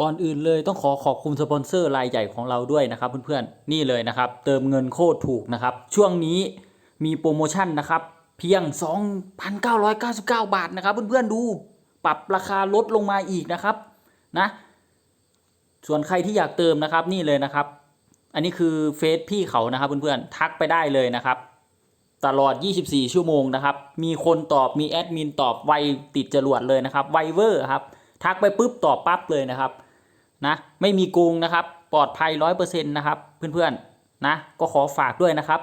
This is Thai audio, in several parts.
ก่อนอื่นเลยต้องขอขอบคุณสปอนเซอร์รายใหญ่ของเราด้วยนะครับเพื่อนๆ นี่เลยนะครับ เติมเงินโคตรถูกนะครับ ช่วงนี้มีโปรโมชั่นนะครับ เพียง 2,999 บาทนะครับเพื่อนๆดู ปรับราคาลดลงมาอีกนะครับนะ ส่วนใครที่อยากเติมนะครับนี่เลยนะครับ อันนี้คือเฟซพี่เขานะครับเพื่อนๆ ทักไปได้เลยนะครับ ตลอด 24 ชั่วโมงนะครับ มีคนตอบมีแอดมินตอบไวติดจรวดเลยนะครับไวเวอร์ครับทักไปปุ๊บตอบปั๊บเลยนะครับ นะไม่มีโกงนะครับ ปลอดภัย100%นะครับเพื่อนๆนะก็ขอฝากด้วยนะครับ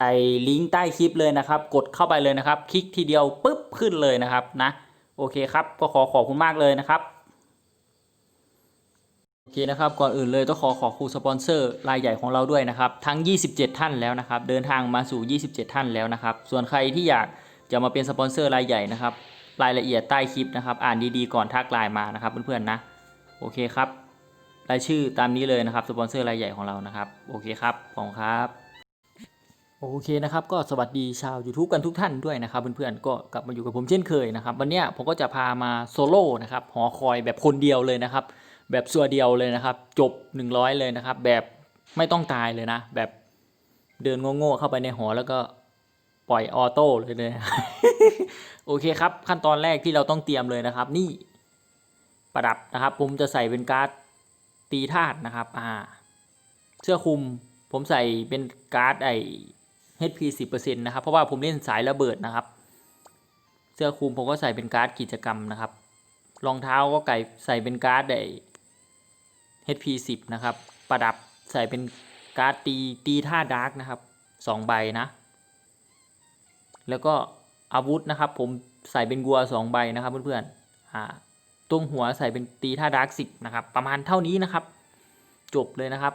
ไอ้ลิงก์ใต้คลิปเลยนะครับ กดเข้าไปเลยนะครับ คลิกทีเดียวปุ๊บขึ้นเลยนะครับนะโอเคครับก็ขอขอบคุณมากเลยนะครับโอเคนะครับก่อนอื่นเลยต้องขอขอบคุณสปอนเซอร์รายใหญ่ของเราด้วยนะครับทั้ง 27 ท่านแล้วนะครับ เดินทางมาสู่ 27 ท่านแล้วนะครับ ส่วนใครที่อยากจะมาเป็นสปอนเซอร์รายใหญ่นะครับ รายละเอียดใต้คลิปนะครับ อ่านดีๆก่อนทักไลน์มานะครับเพื่อนๆนะ โอเคครับรายชื่อตามนี้เลยนะครับสปอนเซอร์รายใหญ่ของเรานะครับ โอเคครับขอบคุณครับโอเคนะครับก็สวัสดีชาว YouTube กันทุกท่านด้วยนะครับเพื่อนๆก็กลับมาอยู่กับผมเช่นเคยนะครับวันนี้ผมก็จะพามาโซโล่นะครับหอคอยแบบคนเดียวเลยนะครับแบบสัวเดียวเลยนะครับจบ 100 เลยนะครับแบบไม่ต้องตายเลยนะ แบบเดินโง่ๆเข้าไปในหอแล้วก็ปล่อยออโต้เลยเลยโอเคครับขั้นตอนแรกที่เราต้องเตรียมเลยนะครับ นี่ ประดับนะครับ ผมจะใส่เป็นการ์ดตีธาตุนะครับอ่าเสื้อคลุมผมใส่เป็นการ์ดไอ HP 10%นะครับ เพราะว่าผมเล่นสายระเบิดนะครับ เสื้อคลุมผมก็ใส่เป็นการ์ดกิจกรรมนะครับ รองเท้าก็ไก่ใส่เป็นการ์ดไอ HP 10นะครับ ประดับใส่เป็นการ์ดตีตีท่าดาร์กนะครับสองใบนะ แล้วก็อาวุธนะครับ ผมใส่เป็นกัวสองใบนะครับเพื่อนๆอ่า ตรงหัวใส่เป็นตีท่าดาร์กสิบนะครับประมาณเท่านี้นะครับ จบเลยนะครับ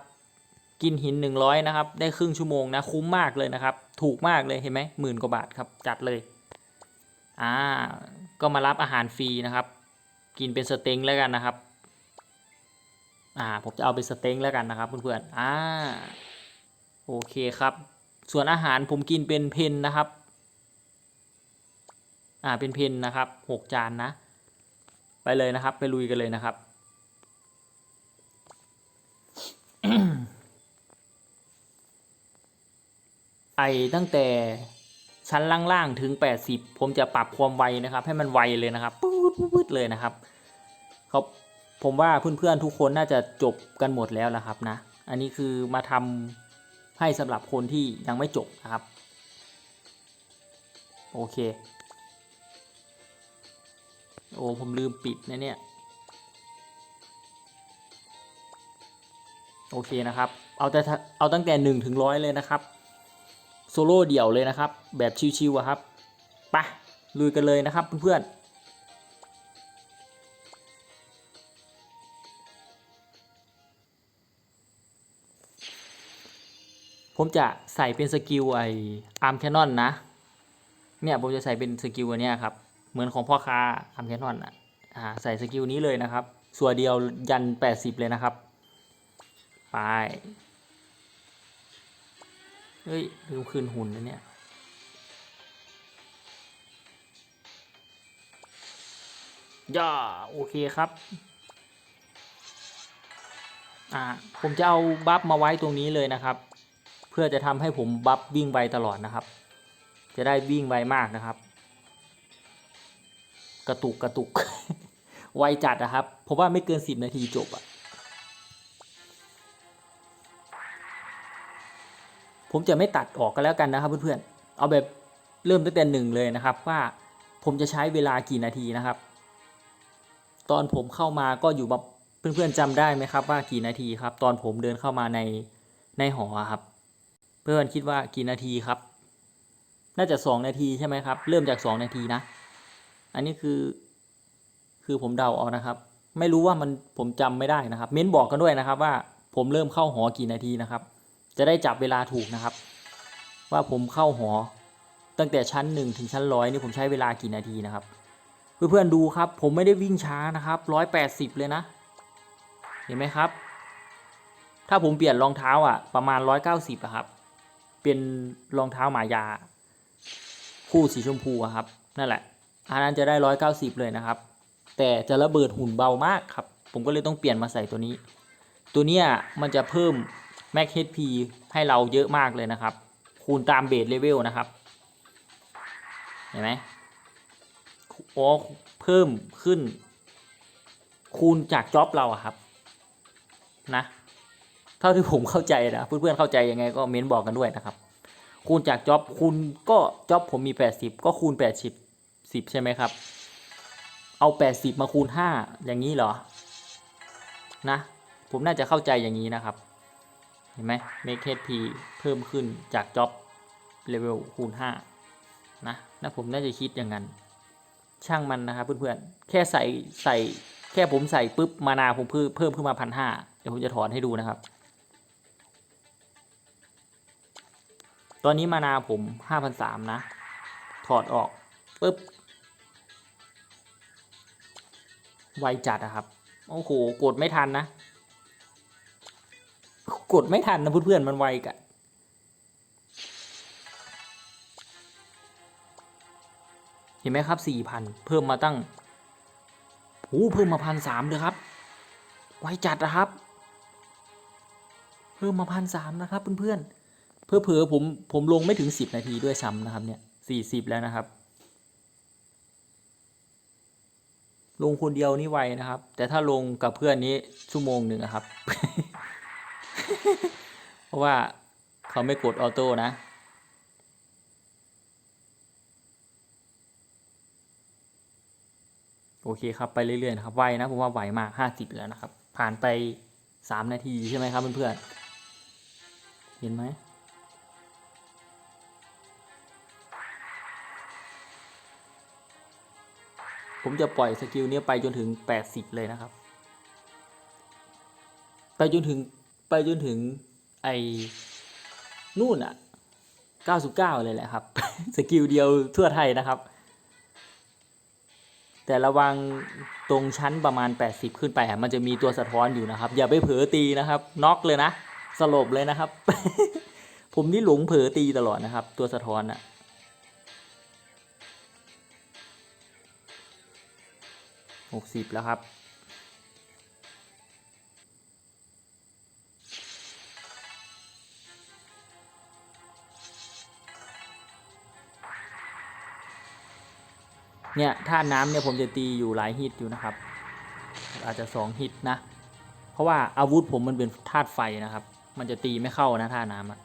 กินหินหนึ่งร้อยนะครับ ได้ครึ่งชั่วโมงนะคุ้มมากเลยนะครับ ถูกมากเลยเห็นไหมหมื่นกว่าบาทครับจัดเลยอ่าก็มารับอาหารฟรีนะครับ กินเป็นสเต็งแล้วกันนะครับอ่าผมจะเอาเป็นสเต็งแล้วกันนะครับเพื่อนๆอ่าโอเคครับ ส่วนอาหารผมกินเป็นเพนนะครับ อ่าเป็นเพนนะครับหกจานนะ ไปเลยนะครับ ไปลุยกันเลยนะครับไอตั้งแต่ชั้นล่างๆถึง 80 ผมจะปรับความไวนะครับ ให้มันไวเลยนะครับปื๊ดปื๊ดเลยนะครับเขาผมว่าเพื่อนๆทุกคนน่าจะจบกันหมดแล้วละครับนะ อันนี้คือมาทำให้สำหรับคนที่ยังไม่จบนะครับ โอเค โอ้ผมลืมปิดนะเนี่ย โอเคนะครับ เอาแต่เอาตั้งแต่หนึ่งถึงร้อยเลยนะครับ โซโล่เดี่ยวเลยนะครับ แบบชิวๆอะครับไปลุยกันเลยนะครับเพื่อนๆผมจะใส่เป็นสกิลไออาร์มแคนนอนนะ เนี่ยผมจะใส่เป็นสกิลอันนี้ครับ เหมือนของพ่อค้าอาร์มแคนนอนอะอ่าใส่สกิลนี้เลยนะครับ ส่วนเดียวยัน 80 เลยนะครับ ไป เฮ้ยลืมคืนหุ่นนะเนี่ยย่าโอเคครับอ่าผมจะเอาบัฟมาไว้ตรงนี้เลยนะครับ เพื่อจะทำให้ผมบัฟวิ่งไวตลอดนะครับ จะได้วิ่งไวมากนะครับ กระตุกกระตุก ไวจัดนะครับผมว่าไม่เกินสิบนาทีจบอะผมจะไม่ตัดออกกันแล้วกันนะครับเพื่อนๆ เอาแบบเริ่มตั้งแต่หนึ่งเลยนะครับ ว่าผมจะใช้เวลากี่นาทีนะครับ ตอนผมเข้ามาก็อยู่แบบเพื่อนๆจำได้ไหมครับ ว่ากี่นาทีครับ ตอนผมเดินเข้ามาในในหอครับ เพื่อนคิดว่ากี่นาทีครับ น่าจะสองนาทีใช่ไหมครับ เริ่มจากสองนาทีนะ อันนี้คือ คือผมเดาเอานะครับ ไม่รู้ว่ามันผมจำไม่ได้นะครับ เม้นบอกกันด้วยนะครับว่าผมเริ่มเข้าหอกี่นาทีนะครับ จะได้จับเวลาถูกนะครับ ว่าผมเข้าหอ ตั้งแต่ชั้นหนึ่งถึงชั้นร้อยนี่ผมใช้เวลากี่นาทีนะครับ เพื่อนๆดูครับ ผมไม่ได้วิ่งช้านะครับร้อยแปดสิบเลยนะ เห็นไหมครับ ถ้าผมเปลี่ยนรองเท้าอะ ประมาณร้อยเก้าสิบอะครับ เป็นรองเท้าหมายา คู่สีชมพูอะครับ นั่นแหละ อันนั้นจะได้ร้อยเก้าสิบเลยนะครับ แต่จะระเบิดหุ่นเบามากครับ ผมก็เลยต้องเปลี่ยนมาใส่ตัวนี้ ตัวเนี้ยมันจะเพิ่ม Max HP ให้เราเยอะมากเลยนะครับ คูณตามเบสเลเวลนะครับ เห็นไหมอ๋อเพิ่มขึ้น คูณจากจ็อบเราอะครับ นะเท่าที่ผมเข้าใจนะเพื่อนๆเข้าใจยังไงก็เม้นบอกกันด้วยนะครับ คูณจากจ็อบคูณก็จ็อบผมมี 80 ก็คูณ 80 10 ใช่ไหมครับ เอา 80 มาคูณ 5 อย่างนี้เหรอ นะ ผมน่าจะเข้าใจอย่างนี้นะครับ เห็นไหม make HP เพิ่มขึ้นจาก job level คูณ 5 นะนะผมน่าจะคิดอย่างนั้น ช่างมันนะครับเพื่อนๆ แค่ใส่ใส่แค่ผมใส่ปุ๊บมานาผมเพิ่มเพิ่มขึ้นมาพันห้าเดี๋ยวผมจะถอนให้ดูนะครับ ตอนนี้มานาผมห้าพันสามนะ ถอดออกปุ๊บ ไวจัดอะครับ โอ้โห กดไม่ทันนะ กดไม่ทันนะเพื่อนๆมันไวกันเห็นไหมครับสี่พันเพิ่มมาตั้งโอ้เพิ่มมาพันสามเลยครับ ไวจัดนะครับ เพิ่มมาพันสามนะครับเพื่อนๆเพื่อเผอผมผมลงไม่ถึงสิบนาทีด้วยซ้ำนะครับเนี่ยสี่สิบแล้วนะครับ ลงคนเดียวนี่ไวนะครับ แต่ถ้าลงกับเพื่อนนี้ชั่วโมงหนึ่งอะครับ เพราะว่าเขาไม่กดออโต้นะโอเคครับไปเรื่อยๆนะครับไวนะผมว่าไวมากห้าสิบแล้วนะครับ ผ่านไปสามนาทีใช่ไหมครับเพื่อนๆเห็นไหม ผมจะปล่อยสกิลนี้ไปจนถึงแปดสิบเลยนะครับ ไปจนถึงไปจนถึงไอ้นู่นอะเก้าสิบเลยแหละครับ สกิลเดียวทั่วไทยนะครับ แต่ระวังตรงชั้นประมาณ 80 ขึ้นไปมันจะมีตัวสะท้อนอยู่นะครับ อย่าไปเผลอตีนะครับน็อกเลยนะสลบเลยนะครับ ผมนี่หลงเผลอตีตลอดนะครับ ตัวสะท้อนอะ หกสิบแล้วครับเนี่ยท่าน้ำเนี่ยผมจะตีอยู่หลายฮิตอยู่นะครับ อาจจะสองฮิตนะ เพราะว่าอาวุธผมมันเป็นธาตุไฟนะครับ มันจะตีไม่เข้านะท่าน้ำอะ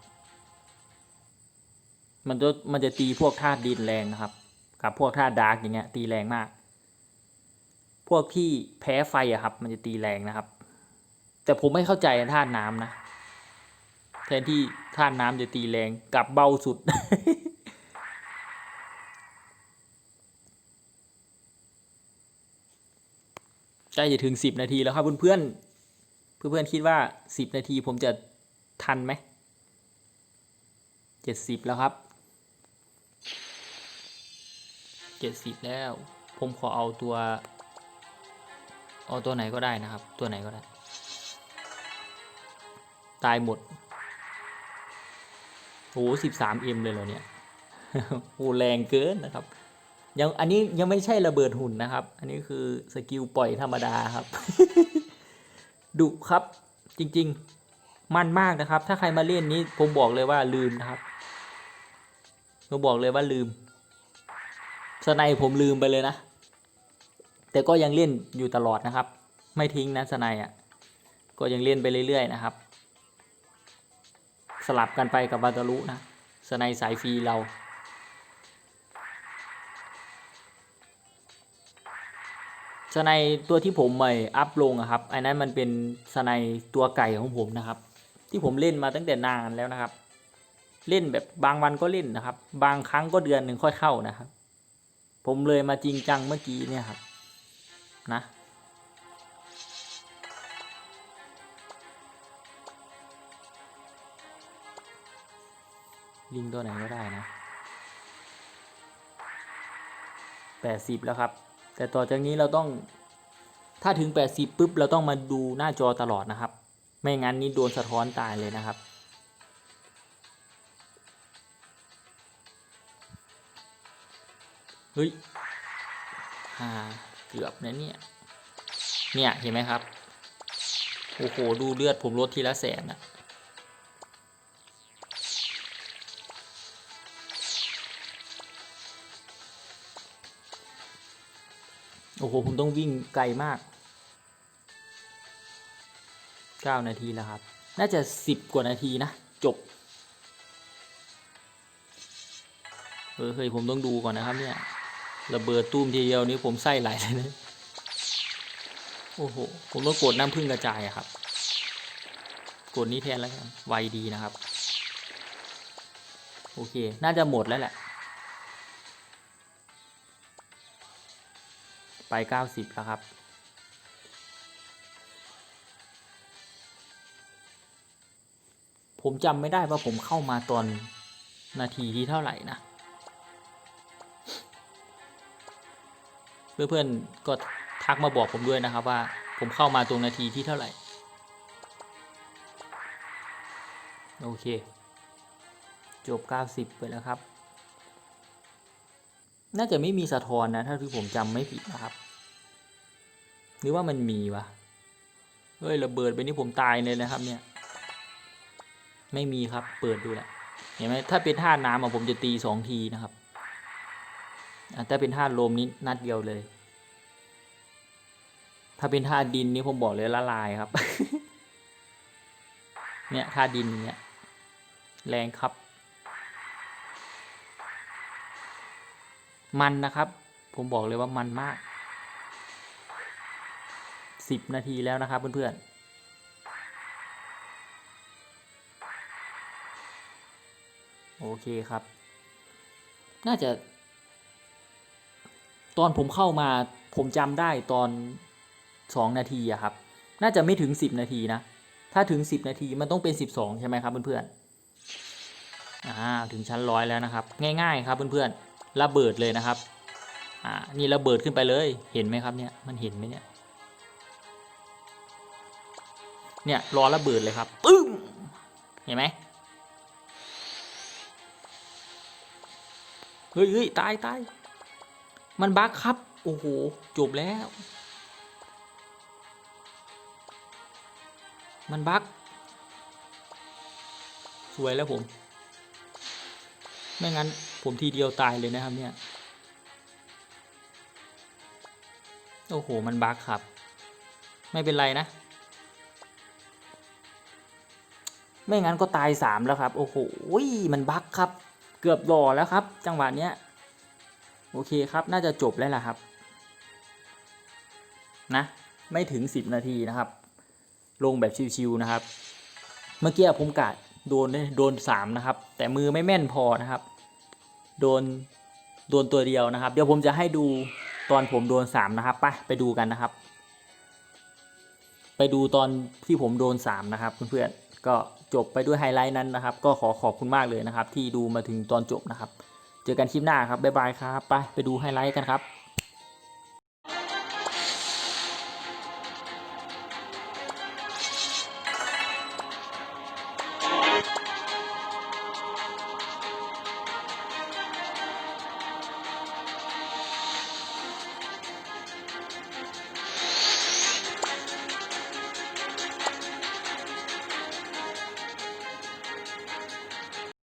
มันจะมันจะตีพวกธาตุดินแรงนะครับ กับพวกธาตุดาร์กอย่างเงี้ยตีแรงมาก วกที่แพ้ไฟอะครับ มันจะตีแรงนะครับ แต่ผมไม่เข้าใจธาตุน้ำนะ แทนที่ธาตุน้ำจะตีแรงกลับเบาสุด ใกล้จะถึงสิบนาทีแล้วครับเพื่อนๆ เพื่อนๆคิดว่าสิบนาทีผมจะทันไหมเจ็ดสิบแล้วครับเจ็ดสิบแล้ว ผมขอเอาตัว เอาตัวไหนก็ได้นะครับ ตัวไหนก็ได้ ตายหมดโอ้สิบสามเอ็มเลยเหรอเนี่ยโอ้แรงเกินนะครับยังอันนี้ยังไม่ใช่ระเบิดหุ่นนะครับ อันนี้คือสกิลปล่อยธรรมดาครับดุครับจริง ๆ มันมากนะครับ ถ้าใครมาเล่นนี้ผมบอกเลยว่าลืมนะครับผมบอกเลยว่าลืมสไนผมลืมไปเลยนะ แต่ก็ยังเล่นอยู่ตลอดนะครับ ไม่ทิ้งนะสไนอะก็ยังเล่นไปเรื่อย ๆ นะครับ สลับกันไปกับบาตารุนะสไนสายฟรีเราสไนตัวที่ผมใหม่อัพลงอะครับอันนั้นมันเป็นสไนตัวไก่ของผมนะครับ ที่ผมเล่นมาตั้งแต่นานแล้วนะครับ เล่นแบบบางวันก็เล่นนะครับ บางครั้งก็เดือนหนึ่งค่อยเข้านะครับ ผมเลยมาจริงจังเมื่อกี้เนี่ยครับ นะ ลิงตัวไหนก็ได้นะแปดสิบแล้วครับ แต่ต่อจากนี้เราต้องถ้าถึง 80ปุ๊บเราต้องมาดูหน้าจอตลอดนะครับ ไม่งั้นนี่โดนสะท้อนตายเลยนะครับ เฮ้ยฮ่า เกือบนะเนี่ย เนี่ยเห็นไหมครับ โอ้โห ดูเลือดผมลดทีละแสนอะโอ้โห ผมต้องวิ่งไกลมาก 9 นาทีแล้วครับ น่าจะ 10 กว่านาทีนะ จบ เออเฮ้ย ผมต้องดูก่อนนะครับเนี่ย ระเบิดตุ้มทีเดียวนี้ผมไส้ไหลเลยนะโอ้โห ผมต้องกดน้ำพึ่งกระจายอะครับ กดนี้แทนแล้วกันไวดีนะครับ โอเค น่าจะหมดแล้วแหละ ไป 90 แล้วครับ ผมจำไม่ได้ว่าผมเข้ามาตอนนาทีที่เท่าไหร่นะ เพื่อนๆก็ทักมาบอกผมด้วยนะครับว่าผมเข้ามาตรงนาทีที่เท่าไหร่ โอเค จบ 90 ไปแล้วครับ น่าจะไม่มีสะท้อนนะถ้าที่ผมจำไม่ผิดนะครับ หรือว่ามันมีวะเฮ้ยระเบิดไปนี่ผมตายเลยนะครับเนี่ย ไม่มีครับเปิดดูแหละเห็นไหมถ้าเป็นท่าน้ำอะผมจะตีสองทีนะครับ ถ้าเป็นท่าลมนี้นัดเดียวเลย ถ้าเป็นท่าดินนี่ผมบอกเลยละลายครับ เนี่ยท่าดินเนี่ยแรงครับ มันนะครับ ผมบอกเลยว่ามันมากสิบนาทีแล้วนะครับเพื่อนๆโอเคครับ น่าจะ ตอนผมเข้ามาผมจำได้ตอนสองนาทีอะครับ น่าจะไม่ถึงสิบนาทีนะ ถ้าถึงสิบนาทีมันต้องเป็นสิบสองใช่ไหมครับเพื่อนๆอ่าถึงชั้นร้อยแล้วนะครับ ง่ายๆครับเพื่อนๆระเบิดเลยนะครับอ่านี่ระเบิดขึ้นไปเลยเห็นไหมครับเนี่ยมันเห็นไหมเนี่ยเนี่ยรอระเบิดเลยครับปึ้งเห็นไหมเฮ้ยเฮ้ยตายตาย มันบั๊กครับ โอ้โห จบแล้ว มันบั๊กสวยแล้วผม ไม่งั้นผมทีเดียวตายเลยนะครับเนี่ย โอ้โห มันบั๊กครับ ไม่เป็นไรนะ ไม่งั้นก็ตายสามแล้วครับ โอ้โห มันบั๊กครับ เกือบหล่อแล้วครับ จังหวะเนี้ย โอเคครับ น่าจะจบแล้วล่ะครับ นะ ไม่ถึง 10 นาทีนะครับ ลงแบบชิวๆนะครับ เมื่อกี้ผมกะโดนโดนสามนะครับ แต่มือไม่แม่นพอนะครับ โดน โดนตัวเดียวนะครับ เดี๋ยวผมจะให้ดูตอนผมโดนสามนะครับ ไป ไปดูกันนะครับ ไปดูตอนที่ผมโดนสามนะครับเพื่อนๆ ก็จบไปด้วยไฮไลท์นั้นนะครับ ก็ขอขอบคุณมากเลยนะครับ ที่ดูมาถึงตอนจบนะครับ เจอกันคลิปหน้าครับบ๊ายบายครับไปไปดูไฮไลท์กันครับ